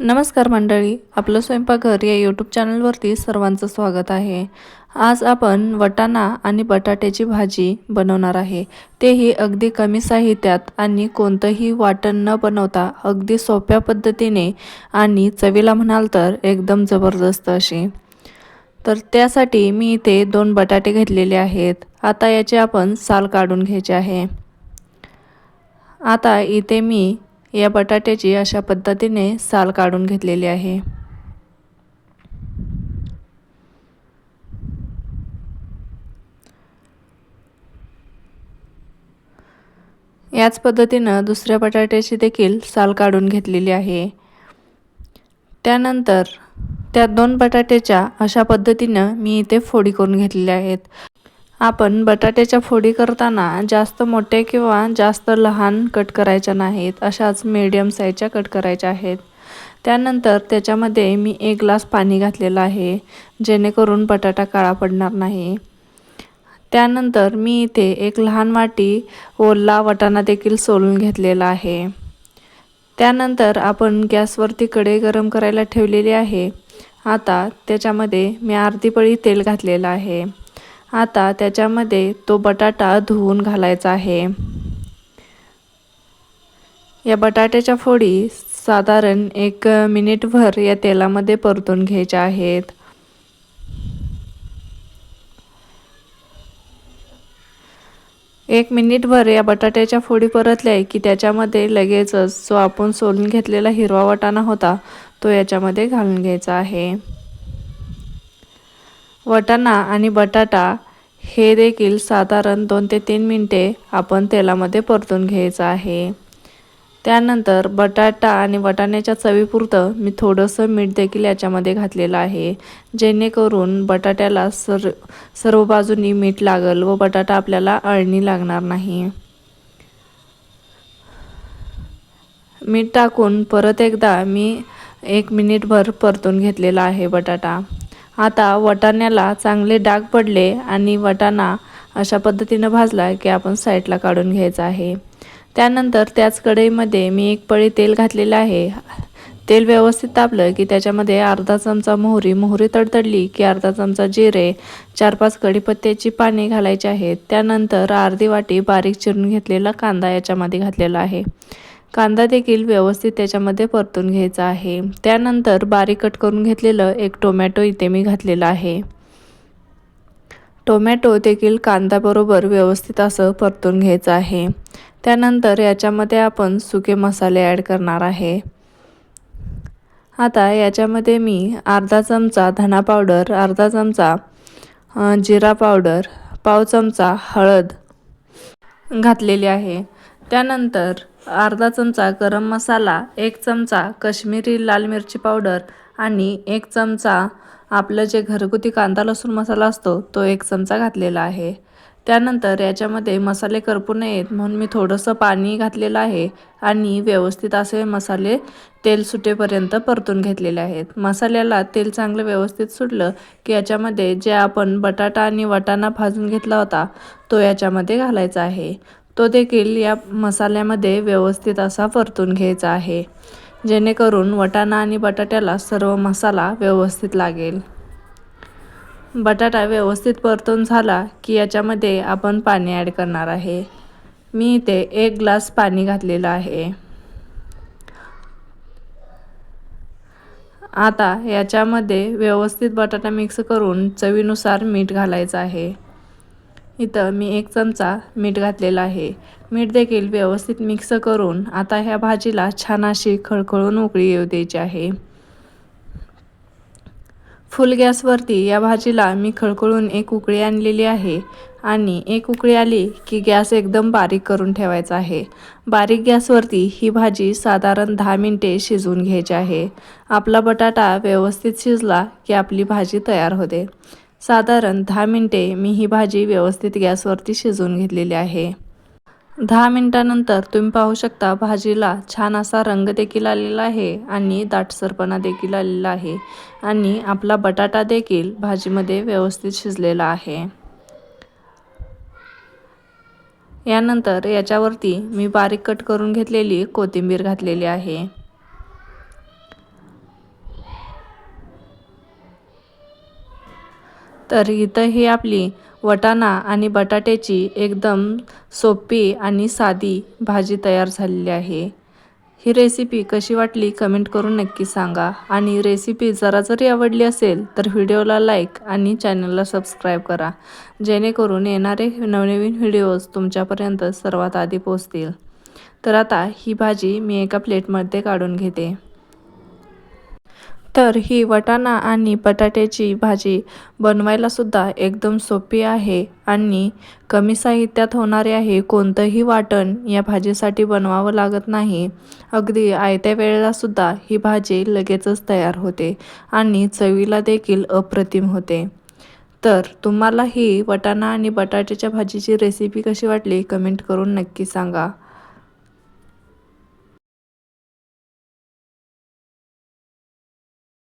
नमस्कार मंडळी आपलं स्वयंपाकघर या यूट्यूब चॅनलवरती सर्वांचं स्वागत आहे. आज आपण वटाणा आणि बटाट्याची भाजी बनवणार आहे. तेही अगदी कमी साहित्यात आणि कोणतंही वाटण न बनवता अगदी सोप्या पद्धतीने आणि चवीला म्हणाल तर एकदम जबरदस्त अशी. तर त्यासाठी मी इथे दोन बटाटे घेतलेले आहेत. आता याचे आपण साल काढून घ्यायचे आहे. आता इथे मी या बटाट्याची अशा पद्धतीने साल काढून घेतलेली आहे. याच पद्धतीनं दुसऱ्या बटाट्याची देखील साल काढून घेतलेली आहे. त्यानंतर त्या दोन बटाट्याच्या अशा पद्धतीनं मी इथे फोडी करून घेतलेल्या आहेत. आपण बटाट्याच्या फोडी करताना जास्त मोठे किंवा जास्त लहान कट करायच्या नाहीत अशाच मीडियम साईजच्या कट करायच्या आहेत. त्यानंतर त्याच्यामध्ये मी एक ग्लास पाणी घातलेलं आहे जेणेकरून बटाटा काळा पडणार नाही. त्यानंतर मी इथे एक लहान वाटी ओला वटाणा देखील सोलून घेतलेला आहे. त्यानंतर आपण गॅसवरती कढई गरम करायला ठेवलेली आहे. आता त्याच्यामध्ये मी अर्धी पळी तेल घातलेलं आहे. आता त्याच्यामध्ये तो बटाटा धुवून घालायचा आहे. या बटाट्याच्या फोडी साधारण एक मिनिटभर या तेलामध्ये परतून घ्यायच्या आहेत. एक मिनिटभर या बटाट्याच्या फोडी परतल्या की त्याच्यामध्ये लगेचच जो आपण सोलून घेतलेला हिरवा वाटाणा होता तो याच्यामध्ये घालून घ्यायचा आहे. वटाणा आणि बटाटा हे देखील साधारण दोन ते तीन मिनटे आपण तेलामध्ये परतून घ्यायचं आहे. त्यानंतर बटाटा आणि वटाण्याच्या चवीपुरतं मी थोडंसं मीठ देखील याच्यामध्ये घातलेलं आहे. जेणेकरून बटाट्याला सर सर्व बाजूनी मीठ लागल व बटाटा आपल्याला अळणी लागणार नाही. मीठ टाकून परत एकदा मी एक मिनिटभर परतून घेतलेला आहे बटाटा. आता वटाण्याला चांगले डाग पडले आणि वटाणा अशा पद्धतीनं भाजला की आपण साईडला काढून घ्यायचा आहे. त्यानंतर त्याच कढईमध्ये मी एक पळी तेल घातलेलं आहे. तेल व्यवस्थित तापलं की त्याच्यामध्ये अर्धा चमचा मोहरी मोहरी तडतडली की अर्धा चमचा जिरे चार पाच कढीपत्त्याची पाने घालायची आहेत. त्यानंतर अर्धी वाटी बारीक चिरून घेतलेला कांदा याच्यामध्ये घातलेला आहे. कांदा देखील व्यवस्थित त्याच्यामध्ये परतून घ्यायचा आहे. त्यानंतर बारीक कट करून घेतलेलं एक टोमॅटो इथे मी घातलेला आहे. टोमॅटो देखील कांद्याबरोबर व्यवस्थित असं परतून घ्यायचं आहे. त्यानंतर याच्यामध्ये आपण सुके मसाले ॲड करणार आहे. आता याच्यामध्ये मी अर्धा चमचा धना पावडर अर्धा चमचा जिरा पावडर पाव चमचा हळद घातलेली आहे. त्यानंतर अर्धा चमचा गरम मसाला एक चमचा कश्मीरी लाल मिरची पावडर आणि एक चमचा आपलं जे घरगुती कांदा लसूण मसाला असतो तो एक चमचा घातलेला आहे. त्यानंतर याच्यामध्ये मसाले करपू नयेत म्हणून मी थोडंसं पाणी घातलेलं आहे आणि व्यवस्थित असे मसाले तेल सुटेपर्यंत परतून घेतलेले आहेत. मसाल्याला तेल चांगलं व्यवस्थित सुटलं की याच्यामध्ये जे आपण बटाटा आणि वटाणा भाजून घेतला होता तो याच्यामध्ये घालायचा आहे. तो देखील या मसाल्यामध्ये व्यवस्थित असा परतून घ्यायचा आहे जेणेकरून वटाणा आणि बटाट्याला सर्व मसाला व्यवस्थित लागेल. बटाटा व्यवस्थित परतून झाला की याच्यामध्ये आपण पाणी ॲड करणार आहे. मी इथे एक ग्लास पाणी घातलेलं आहे. आता याच्यामध्ये व्यवस्थित बटाटा मिक्स करून चवीनुसार मीठ घालायचं आहे. इथं मी एक चमचा मीठ घातलेला आहे. मीठ देखील व्यवस्थित मिक्स करून आता ह्या भाजीला छान अशी खळखळून उकळी येऊ द्यायची आहे. फुल गॅसवरती या भाजीला मी खळखळून एक उकळी आणलेली आहे आणि एक उकळी आली की गॅस एकदम बारीक करून ठेवायचा आहे. बारीक गॅसवरती ही भाजी साधारण दहा मिनटे शिजवून घ्यायची आहे. आपला बटाटा व्यवस्थित शिजला की आपली भाजी तयार होते. साधारण दहा मिनटे मी ही भाजी व्यवस्थित गॅसवरती शिजवून घेतलेली आहे. दहा मिनटानंतर तुम्ही पाहू शकता भाजीला छान असा रंग देखील आलेला आहे आणि दाटसरपणा देखील आलेला आहे आणि आपला बटाटा देखील भाजीमध्ये व्यवस्थित शिजलेला आहे. यानंतर याच्यावरती मी बारीक कट करून घेतलेली कोथिंबीर घातलेली आहे. तर इथं ही आपली वटाणा आणि बटाट्याची एकदम सोपी आणि साधी भाजी तयार झालेली आहे. ही रेसिपी कशी वाटली कमेंट करून नक्की सांगा. आणि रेसिपी जरा जरी आवडली असेल तर व्हिडिओला लाईक आणि चॅनलला सबस्क्राईब करा. जेणेकरून येणारे नवनवीन व्हिडिओज तुमच्यापर्यंत सर्वात आधी पोचतील तर आता ही भाजी मी एका प्लेटमध्ये काढून घेते. तर ही वटाणा आणि बटाट्याची भाजी बनवायलासुद्धा एकदम सोपी आहे आणि कमी साहित्यात होणारे आहे कोणतंही वाटण या भाजीसाठी बनवावं लागत नाही. अगदी आयत्या वेळेलासुद्धा ही भाजी लगेचच तयार होते आणि चवीला देखील अप्रतिम होते. तर तुम्हाला ही वटाणा आणि बटाट्याच्या भाजीची रेसिपी कशी वाटली? कमेंट करून नक्की सांगा.